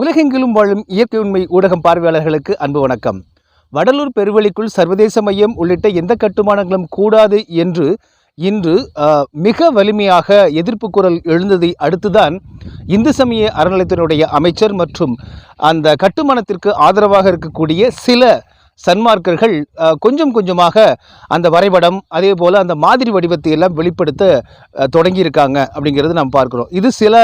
உலகெங்கிலும் வாழும் இயற்கை உண்மை ஊடகம் பார்வையாளர்களுக்கு அன்பு வணக்கம். வடலூர் பெருவெளிக்குள் சர்வதேச மையம் உள்ளிட்ட எந்த கட்டுமானங்களும் கூடாது என்று இன்று மிக வலிமையாக எதிர்ப்பு குரல் எழுந்ததை அடுத்துதான் இந்து சமய அறநிலையத்தினுடைய அமைச்சர் மற்றும் அந்த கட்டுமானத்திற்கு ஆதரவாக இருக்கக்கூடிய சில சன்மார்க்கர்கள் கொஞ்சம் கொஞ்சமாக அந்த வரைபடம் அதே போல் அந்த மாதிரி வடிவத்தை எல்லாம் வெளிப்படுத்த தொடங்கியிருக்காங்க அப்படிங்கிறது நாம் பார்க்குறோம். இது சில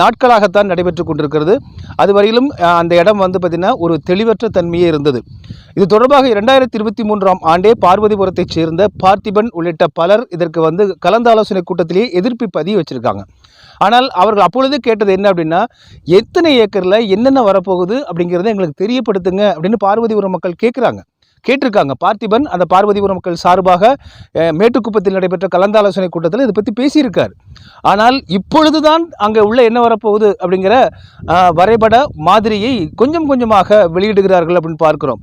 நாட்களாகத்தான் நடைபெற்று கொண்டிருக்கிறது. அதுவரையிலும் அந்த இடம் வந்து பார்த்திங்கன்னா ஒரு தெளிவற்ற தன்மையே இருந்தது. இது தொடர்பாக இரண்டாயிரத்தி இருபத்தி மூன்றாம் ஆண்டே பார்வதிபுரத்தைச் சேர்ந்த பார்த்திபன் உள்ளிட்ட பலர் இதற்கு வந்து கலந்தாலோசனை கூட்டத்திலேயே எதிர்ப்பு பதிவு வச்சுருக்காங்க. ஆனால் அவர்கள் அப்பொழுது கேட்டது என்ன அப்படின்னா எத்தனை ஏக்கரில் என்னென்ன வரப்போகுது அப்படிங்கிறத எங்களுக்கு தெரியப்படுத்துங்க அப்படின்னு பார்வதிபுரம் மக்கள் கேட்குறாங்க கேட்டிருக்காங்க. பார்த்திபன் அந்த பார்வதிபுரம் மக்கள் சார்பாக மேட்டுக்குப்பத்தில் நடைபெற்ற கலந்தாலோசனை கூட்டத்தில் இதை பற்றி பேசியிருக்கார். ஆனால் இப்பொழுதுதான் அங்கே உள்ள என்ன வரப்போகுது அப்படிங்கிற வரைபட மாதிரியை கொஞ்சம் கொஞ்சமாக வெளியிடுகிறார்கள் அப்படின்னு பார்க்கிறோம்.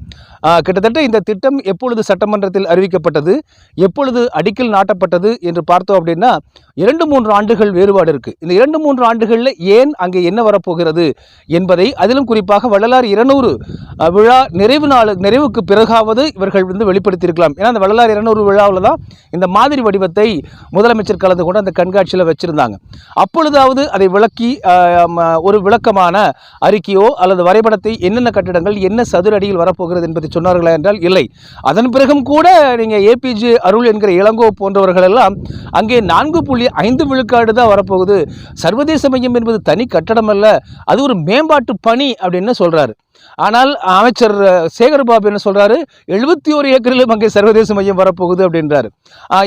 கிட்டத்தட்ட இந்த திட்டம் எப்பொழுது சட்டமன்றத்தில் அறிவிக்கப்பட்டது எப்பொழுது அடிக்கல் நாட்டப்பட்டது என்று பார்த்தோம் அப்படின்னா இரண்டு மூன்று ஆண்டுகள் வேறுபாடு இருக்குது இந்த இரண்டு மூன்று ஆண்டுகளில் ஏன் அங்கே என்ன வரப்போகிறது என்பதை அதிலும் குறிப்பாக வள்ளலார் இருநூறு விழா நிறைவு நாள் நிறைவுக்கு பிறகாவது இவர்கள் வந்து வெளிப்படுத்தியிருக்கலாம். ஏன்னா அந்த வள்ளலார் இருநூறு விழாவில் தான் இந்த மாதிரி வடிவத்தை முதலமைச்சர் கலந்து கொண்டு அந்த கண்காட்சியில் வச்சுருந்தாங்க. அப்பொழுதாவது அதை விளக்கி ம, ஒரு விளக்கமான அறிக்கையோ அல்லது வரைபடத்தை என்னென்ன கட்டிடங்கள் என்ன சதுர அடியில் வரப்போகிறது என்பதை சொன்னார்களா என்றால் இல்லை. அதன் பிறகும் கூட நீங்கள் ஏபிஜே அருள் என்கிற இளங்கோ போன்றவர்கள் எல்லாம் அங்கே நான்கு புள்ளி ஐந்து விழுக்காடு தான் வரப்போகுது. சர்வதேச மையம் என்பது தனி கட்டடம் அல்ல அது ஒரு மேம்பாட்டு பணி அப்படின்னு சொல்கிறாரு ஆனால் அமைச்சர் சேகர்பாபு என்ன சொல்கிறாரு எழுபத்தி ஒரு ஏக்கரிலும் அங்கே சர்வதேச மையம் வரப்போகுது அப்படின்றாரு.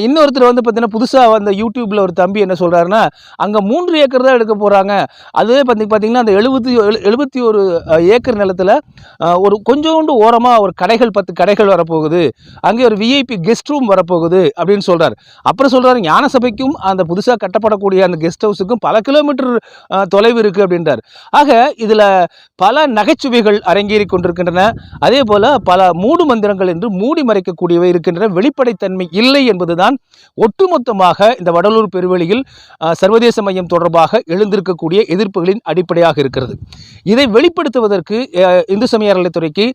இன்னொருத்தர் வந்து பார்த்தீங்கன்னா புதுசாக வந்த யூடியூப்பில் ஒரு தம்பி என்ன சொல்கிறாருன்னா அங்கே மூன்று ஏக்கர் தான் எடுக்க போகிறாங்க அதுவே பார்த்தி பார்த்தீங்கன்னா அந்த எழுபத்தி எழுபத்தி ஒரு ஏக்கர் நிலத்தில் ஒரு கொஞ்சோண்டு ஓரமாக ஒரு கடைகள் பத்து கடைகள் வரப்போகுது. அங்கே ஒரு விஐபி கெஸ்ட் ரூம் வரப்போகுது அப்படின்னு சொல்கிறார் அப்புறம் சொல்கிறாரு ஞான சபைக்கும் அந்த புதுசாக கட்டப்படக்கூடிய அந்த கெஸ்ட் ஹவுஸுக்கும் பல கிலோமீட்டர் தொலைவு இருக்குது அப்படின்றார். ஆக இதில் பல நகைச்சுவைகள் அரங்கேறி கொண்டிருக்கின்றன அதே போல பல மூடு மந்திரங்கள் என்று மூடி மறைக்கக்கூடியவை இருக்கின்றன. வெளிப்படைத்தன்மை இல்லை என்பதுதான் ஒட்டுமொத்தமாக இந்த வடலூர் பெருவெளியில் சர்வதேச மையம் தொடர்பாக எழுந்திருக்கக்கூடிய எதிர்ப்புகளின் அடிப்படையாக இருக்கிறது. இதை வெளிப்படுத்துவதற்கு இந்து சமய அறநிலைத்துறைக்கு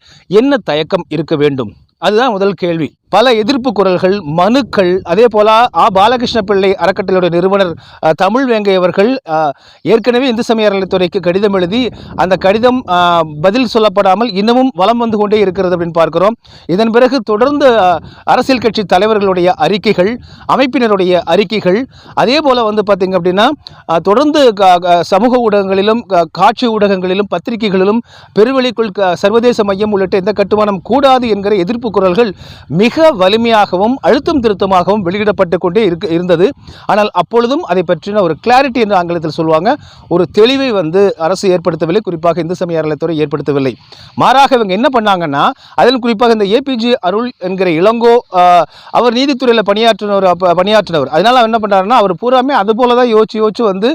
என்ன தயக்கம் இருக்க வேண்டும்? அதுதான் முதல் கேள்வி. பல எதிர்ப்பு குரல்கள் மனுக்கள் அதே போல ஆ பாலகிருஷ்ண பிள்ளை அறக்கட்டளையுடைய நிறுவனர் தமிழ் வேங்கை அவர்கள் ஏற்கனவே இந்து சமய அறநிலைத்துறைக்கு கடிதம் எழுதி அந்த கடிதம் பதில் சொல்லப்படாமல் இன்னமும் வலம் வந்து கொண்டே இருக்கிறது அப்படின்னு பார்க்கிறோம். இதன் பிறகு தொடர்ந்து அரசியல் கட்சி தலைவர்களுடைய அறிக்கைகள் அமைப்பினருடைய அறிக்கைகள் அதே போல் வந்து பார்த்திங்க அப்படின்னா தொடர்ந்து க- க- சமூக ஊடகங்களிலும் காட்சி ஊடகங்களிலும் பத்திரிகைகளிலும் பெருவெளிக்குள் க- சர்வதேச மையம் உள்ளிட்ட எந்த கட்டுமானம் கூடாது என்கிற எதிர்ப்பு குரல்கள் மிக மிக வலிமையாகவும் அழுத்தம் திருத்தமாகவும் வெளியிடப்பட்டு கொண்டே இருக்க இருந்தது. ஆனால் அப்பொழுதும் அதை பற்றின ஒரு கிளாரிட்டி என்று ஆங்கிலத்தில் சொல்லுவாங்க. ஒரு தெளிவை வந்து அரசு ஏற்படுத்தவில்லை. குறிப்பாக இந்து சமய அறநிலைத்துறை ஏற்படுத்தவில்லை. மாறாக இவங்க என்ன பண்ணாங்கன்னா அதில் குறிப்பாக இந்த ஏபிஜே அருள் என்கிற இளங்கோ அவர் நீதித்துறையில் பணியாற்றினவர் பணியாற்றினவர். அதனால் அவர் என்ன பண்ணாருன்னா அவர் பூராமே அதுபோல தான் யோசிச்சு யோசிச்சு வந்து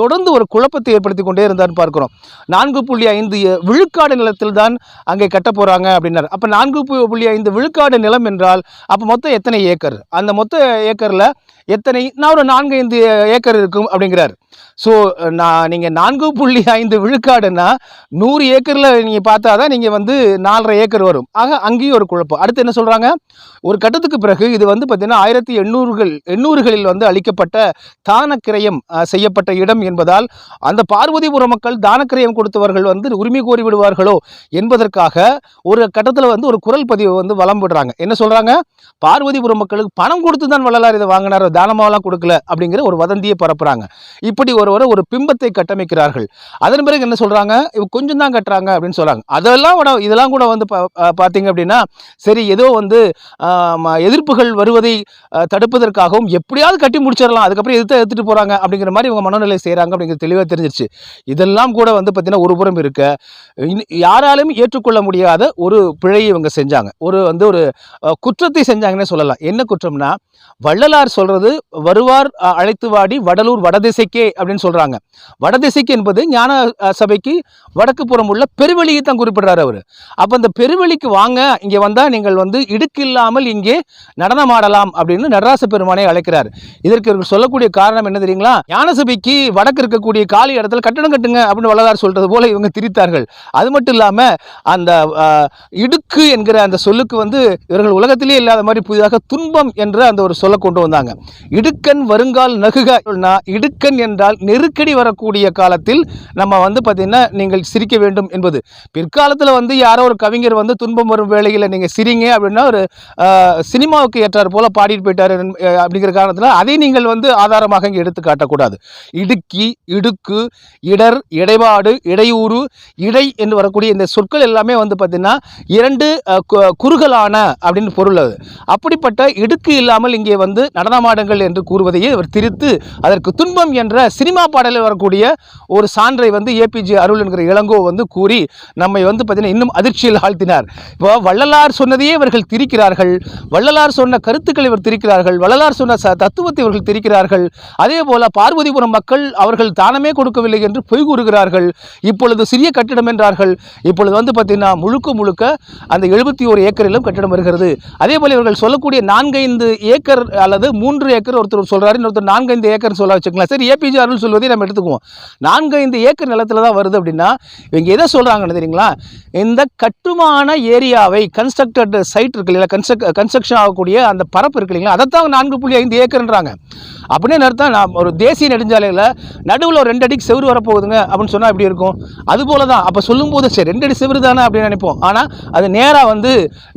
தொடர்ந்து ஒரு குழப்பத்தை ஏற்படுத்தி கொண்டே இருந்தார்னு பார்க்குறோம். நான்கு புள்ளி ஐந்து விழுக்காடு நிலத்தில் தான் அங்கே கட்ட போகிறாங்க அப்படின்னாரு. அப்போ நான்கு புள்ளி ஐந்து விழுக்காடு நிலம் என்றால் அப்போ மொத்தம் எத்தனை ஏக்கர்? அந்த மொத்த ஏக்கரில் எத்தனை நான் ஒரு நான்கு ஐந்து ஏக்கர் இருக்கும் அப்படிங்கிறார். ஸோ நான் நீங்கள் நான்கு புள்ளி ஐந்து விழுக்காடுன்னா நூறு ஏக்கரில் நீங்கள் பார்த்தா தான் நீங்கள் வந்து நாலரை ஏக்கர் வரும். ஆக அங்கேயும் ஒரு குழப்பம். அடுத்து என்ன சொல்கிறாங்க ஒரு கட்டத்துக்கு பிறகு இது வந்து பார்த்திங்கன்னா ஆயிரத்தி எண்ணூறுகள் எண்ணூறுகளில் வந்து அளிக்கப்பட்ட தானக்கிரயம் செய்யப்பட்ட இடம் என்பதால் அந்த பார்வதிபுர மக்கள் தானக்கிரயம் கொடுத்தவர்கள் வந்து உரிமை கோரி விடுவார்களோ என்பதற்காக ஒரு கட்டத்தில் வந்து ஒரு குரல் பதிவு வந்து வலம் விடுறாங்க. என்ன சொல்கிறாங்க பார்வதிபுரம் மக்களுக்கு பணம் கொடுத்து தான் வள்ளலார் இதை வாங்கினார் தானமாவெல்லாம் கொடுக்கல அப்படிங்கிற ஒரு வதந்தியை பரப்புறாங்க. இப்படி ஒருவரை ஒரு பிம்பத்தை கட்டமைக்கிறார்கள். அதன் பிறகு என்ன சொல்கிறாங்க இவங்க கொஞ்சம் தான் கட்டுறாங்க அப்படின்னு சொல்கிறாங்க அதெல்லாம் இதெல்லாம் கூட வந்து பா- பார்த்தீங்க அப்படின்னா சரி ஏதோ வந்து எதிர்ப்புகள் வருவதை தடுப்பதற்காகவும் எப்படியாவது கட்டி முடிச்சிடலாம். அதுக்கப்புறம் எதிர்த்து எடுத்துகிட்டு போகிறாங்க அப்படிங்கிற மாதிரி இவங்க மனநிலை செய்கிறாங்க அப்படிங்கிறது தெளிவாக தெரிஞ்சிருச்சு. இதெல்லாம் கூட வந்து பார்த்தீங்கன்னா ஒரு புறம் இருக்க இனி- யாராலும் ஏற்றுக்கொள்ள முடியாத ஒரு பிழையை இவங்க செஞ்சாங்க. ஒரு வந்து ஒரு குற்றத்தை செஞ்சாங்கன்னே சொல்லலாம். என்ன குற்றம்னா வள்ளலார் சொல்றது வருவார் அழைத்து வாடி வடலூர் வடதிசைக்கே அப்படின்னு சொல்றாங்க. வடதிசைக்கு என்பது ஞான சபைக்கு வடக்கு புறம் உள்ள பெருவெளியை தான் குறிப்பிடுறாரு அவர். அப்போ அந்த பெருவெளிக்கு வாங்க இங்கே வந்தால் நீங்கள் வந்து இடுக்கில்லாமல் இங்கே நடனமாடலாம் அப்படின்னு நடராச பெருமானை அழைக்கிறார். இதற்கு இவர்கள் சொல்லக்கூடிய காரணம் என்ன தெரியுங்களா? ஞான சபைக்கு வடக்கு இருக்கக்கூடிய காலி இடத்துல கட்டணம் கட்டுங்க அப்படின்னு வள்ளலார் சொல்றது போல இவங்க திரித்தார்கள். அது மட்டும் இல்லாமல் அந்த இடுக்கு என்கிற அந்த சொல்லுக்கு வந்து இவர்கள் உலகத்திலே இல்லாத மாதிரி புதிதாக துன்பம் என்று அந்த ஒரு சொல்ல கொண்டு வந்தாங்க. இடுக்கண் வருங்கால் நகுகனா இடுக்கண் என்றால் நெருக்கடி வரக்கூடிய காலத்தில் நம்ம வந்து பார்த்தீங்கன்னா நீங்கள் சிரிக்க வேண்டும் என்பது. பிற்காலத்தில் வந்து யாரோ ஒரு கவிஞர் வந்து துன்பம் வரும் வேளையில் நீங்கள் சிரிங்க அப்படின்னா ஒரு சினிமாவுக்கு ஏற்றார் போல பாடிட்டு போயிட்டார் அப்படிங்கிற காரணத்தில் அதை நீங்கள் வந்து ஆதாரமாக இங்கே எடுத்து காட்டக்கூடாது. இடுக்கி இடுக்கு இடர் இடைபாடு இடையூறு இடை என்று வரக்கூடிய இந்த சொற்கள் எல்லாமே வந்து பார்த்தீங்கன்னா இரண்டு குறுகலான அப்படின்னு பொருள் அது. அப்படிப்பட்ட இடுக்கு இல்லாமல் இங்கே வந்து நடனமாடுங்கள் என்று கூறுவதையே அவர் திரித்து அதற்கு துன்பம் என்ற சினிமா பாடலில் வரக்கூடிய ஒரு சான்றை வந்து ஏபிஜே அருள் என்கிற இளங்கோ வந்து கூறி நம்மை வந்து பார்த்தீங்கன்னா இன்னும் அதிர்ச்சியில் ஆழ்த்தினார். இப்போ வள்ளலார் சொன்னதையே இவர்கள் திரிக்கிறார்கள். வள்ளலார் சொன்ன கருத்துக்களை இவர் திரிக்கிறார்கள். வள்ளலார் சொன்ன தத்துவத்தை இவர்கள் திரிக்கிறார்கள். அதே போல பார்வதிபுரம் மக்கள் அவர்கள் தானமே கொடுக்கவில்லை என்று பொய் கூறுகிறார்கள். இப்பொழுது சிறிய கட்டிடம் என்றார்கள். இப்பொழுது வந்து பார்த்தீங்கன்னா முழுக்க முழுக்க அந்த எழுபத்தி ஒரு ஏக்கரிலும் கட்டிடம் வருகிறது. அதே போல இவர்கள் சொல்லக்கூடிய நான்கைந்து ஏக்கர் அல்லது மூன்று ஏக்கர் ஒருத்தர் சொல்றாரு இன்னொருத்தர் நான்கைந்து ஏக்கர் சொல்ல வச்சுக்கலாம் சரி ஏபிஜே அருள் சொல்வதை நம்ம எடுத்துக்குவோம். நான்கைந்து ஏக்கர் நிலத்துல தான் வருது அப்படின்னா இவங்க எதை சொல்றாங்கன்னு தெரியுங்களா? இந்த கட்டுமான ஏரியாவை கன்ஸ்ட்ரக்டட் சைட் இருக்கு இல்லையா கன்ஸ்ட்ரக் கன்ஸ்ட்ரக்ஷன் ஆகக்கூடிய அந்த பரப்பு இருக்கு இல்லைங்களா? அதைத்தான் நான்கு புள்ளி ஐந்து ஏக்கர்ன்றாங்க. அப்படின்னு அர்த்தம் நான் ஒரு தேசிய நெடுஞ்சாலையில் நடுவில் ஒரு ரெண்டு அடிக்கு செவரு வரப்போகுதுங்க அப்படின்னு சொன்னால் எப்படி இருக்கும்? அது போல தான் அப்போ சொல்லும்போது சரி ரெண்டு அடி செவுரு தானே அப்படின்னு நினைப்போம். ஆனால் அது நேராக வந்து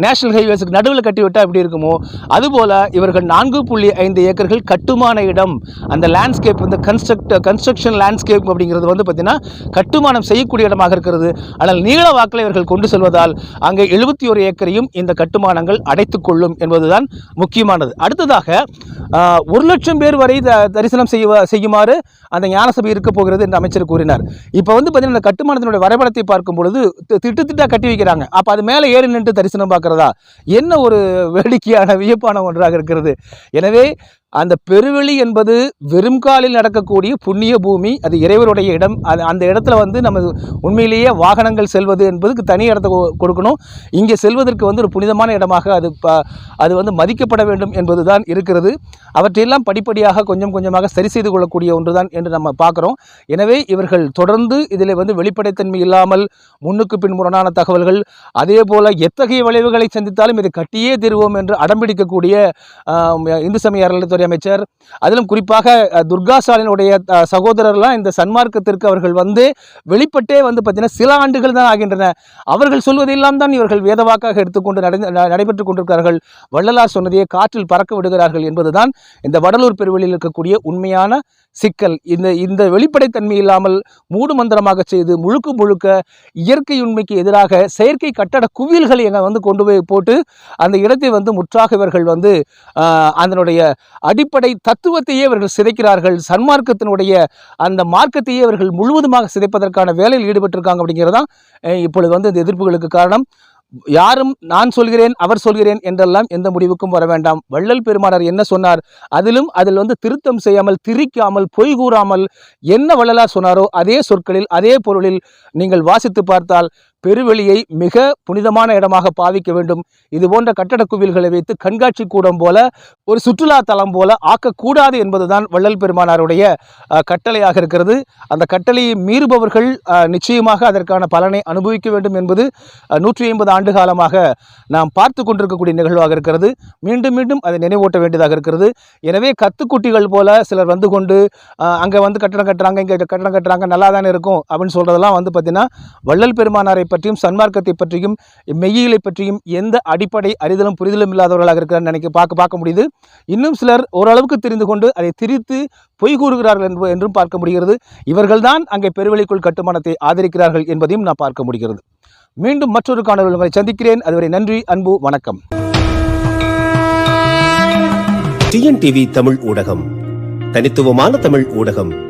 நேஷனல் ஹைவேஸுக்கு நடுவில் நடுவில் கட்டிவிட்டால் எப்படி இருக்குமோ? அதுபோல் இவர்கள் நான்கு புள்ளி ஐந்து ஏக்கர்கள் கட்டுமான இடம். அந்த லேண்ட்ஸ்கேப் வந்து கன்ஸ்ட்ரக்ட் கன்ஸ்ட்ரக்ஷன் லேண்ட்ஸ்கேப் அப்படிங்கிறது வந்து பார்த்திங்கன்னா கட்டுமானம் செய்யக்கூடிய இடமாக இருக்கிறது. ஆனால் நீள வாக்கில் இவர்கள் கொண்டு செல்வதால் அங்கே எழுபத்தி ஒரு ஏக்கரையும் இந்த கட்டுமானங்கள் அடைத்துக்கொள்ளும் என்பதுதான் முக்கியமானது. அடுத்ததாக ஒரு லட்சம் பேர் வரை தரிசனம் செய்ய செய்யுமாறு அந்த ஞானசபை இருக்க போகிறது என்று அமைச்சர் கூறினார். இப்போ வந்து பார்த்தீங்கன்னா இந்த கட்டுமானத்தினுடைய வரைபடத்தை பார்க்கும் பொழுது திட்டு திட்டாக கட்டி வைக்கிறாங்க. அப்போ அது மேலே ஏறி நின்று தரிசனம் பார்க்குறதா? என்ன ஒரு வேடிக்கையான வியப்பான ஒன்றாக இருக்கிறது. எனவே அந்த பெருவெளி என்பது வெறும் காலில் நடக்கக்கூடிய புண்ணிய பூமி அது இறைவருடைய இடம் அது அந்த இடத்துல வந்து நம்ம உண்மையிலேயே வாகனங்கள் செல்வது என்பதுக்கு தனி இடத்த கொ- கொடுக்கணும். இங்கே செல்வதற்கு வந்து ஒரு புனிதமான இடமாக அது ப அது வந்து மதிக்கப்பட வேண்டும் என்பதுதான் இருக்கிறது. அவற்றையெல்லாம் படிப்படியாக கொஞ்சம் கொஞ்சமாக சரி செய்து கொள்ளக்கூடிய ஒன்று தான் என்று நம்ம பார்க்குறோம். எனவே இவர்கள் தொடர்ந்து இதில் வந்து வெளிப்படைத்தன்மை இல்லாமல் முன்னுக்கு பின் முரணான தகவல்கள் அதே போல் எத்தகைய விளைவுகளை சந்தித்தாலும் இதை கட்டியே தீருவோம் என்று அடம்பிடிக்கக்கூடிய இந்து சமய அறநிலைத்துறை அமைச்சர் அதிலும் குறிப்பாக துர்கா ஸ்டாலினுடைய சகோதரர்லாம் இந்த சன்மார்க்கத்திற்கு அவர்கள் வந்து வெளிப்பட்டே வந்து பார்த்தீங்கன்னா சில ஆண்டுகள் தான் ஆகின்றன. அவர்கள் சொல்வதெல்லாம் தான் இவர்கள் வேதவாக்காக எடுத்துக்கொண்டு நடந்து ந- நடைபெற்றுக் கொண்டிருக்கிறார்கள். வள்ளலார் சொன்னதையே காற்றில் பறக்க விடுகிறார்கள் என்பதுதான் இந்த வடலூர் பெருவெளியில் இருக்கக்கூடிய உண்மையான சிக்கல். இந்த இந்த வெளிப்படைத்தன்மை இல்லாமல் மூடு மந்திரமாக செய்து முழுக்க முழுக்க இயற்கை உண்மைக்கு எதிராக செயற்கை கட்டட குவியல்களை எங்க வந்து கொண்டு போய் போட்டு அந்த இடத்தை வந்து முற்றாக இவர்கள் வந்து அதனுடைய அடிப்படை தத்துவத்தையே இவர்கள் சிதைக்கிறார்கள். சன்மார்க்கத்தினுடைய அந்த மார்க்கத்தையே இவர்கள் முழுவதுமாக சிதைப்பதற்கான வேலையில் ஈடுபட்டிருக்காங்க அப்படிங்கிறது தான் இப்பொழுது வந்து இந்த எதிர்ப்புகளுக்கு காரணம். யாரும் நான் சொல்கிறேன் அவர் சொல்கிறேன் என்றெல்லாம் எந்த முடிவுக்கும் வர வேண்டாம். வள்ளல் பெருமானார் என்ன சொன்னார்? அதிலும் அதில் வந்து திருத்தம் செய்யாமல் திரிக்காமல் பொய் கூறாமல் என்ன வள்ளலார் சொன்னாரோ அதே சொற்களில் அதே பொருளில் நீங்கள் வாசித்து பார்த்தால் பெருவெளியை மிக புனிதமான இடமாக பாவிக்க வேண்டும். இது போன்ற கட்டட குவில்களை வைத்து கண்காட்சி கூடம் போல ஒரு சுற்றுலா தலம் போல ஆக்கக்கூடாது என்பதுதான் வள்ளல் பெருமானாருடைய கட்டளையாக இருக்கிறது. அந்த கட்டளையை மீறுபவர்கள் நிச்சயமாக அதற்கான பலனை அனுபவிக்க வேண்டும் என்பது நூற்றி ஐம்பது ஆண்டு காலமாக நாம் பார்த்து கொண்டிருக்கக்கூடிய நிகழ்வாக இருக்கிறது. மீண்டும் மீண்டும் அதை நினைவூட்ட வேண்டியதாக இருக்கிறது. எனவே கத்துக்குட்டிகள் போல சிலர் வந்து கொண்டு அங்கே வந்து கட்டணம் கட்டுறாங்க இங்கே கட்டணம் கட்டுறாங்க நல்லா தானே இருக்கும் அப்படின்னு சொல்கிறதெல்லாம் வந்து பார்த்திங்கன்னா வள்ளல் பெருமானாரை பற்றியும் சன்மார்க்கத்தை பற்றியும் மெய்யியலை பற்றியும் எந்த அடிப்படை அறிதலும் புரிதலும் இல்லாதவர்களாக இருக்கிறார் நினைக்க பார்க்க பார்க்க முடியுது. இன்னும் சிலர் ஓரளவுக்கு தெரிந்து கொண்டு அதை திரித்து பொய் கூறுகிறார்கள் என்ப- என்றும் பார்க்க முடிகிறது. இவர்கள்தான் அங்கே பெருவெளிக்குள் கட்டுமானத்தை ஆதரிக்கிறார்கள் என்பதையும் நான் பார்க்க முடிகிறது. மீண்டும் மற்றொரு காணொலி உங்களை சந்திக்கிறேன். அதுவரை நன்றி அன்பு வணக்கம். டிஎன்டிவி தமிழ் ஊடகம். தனித்துவமான தமிழ் ஊடகம்.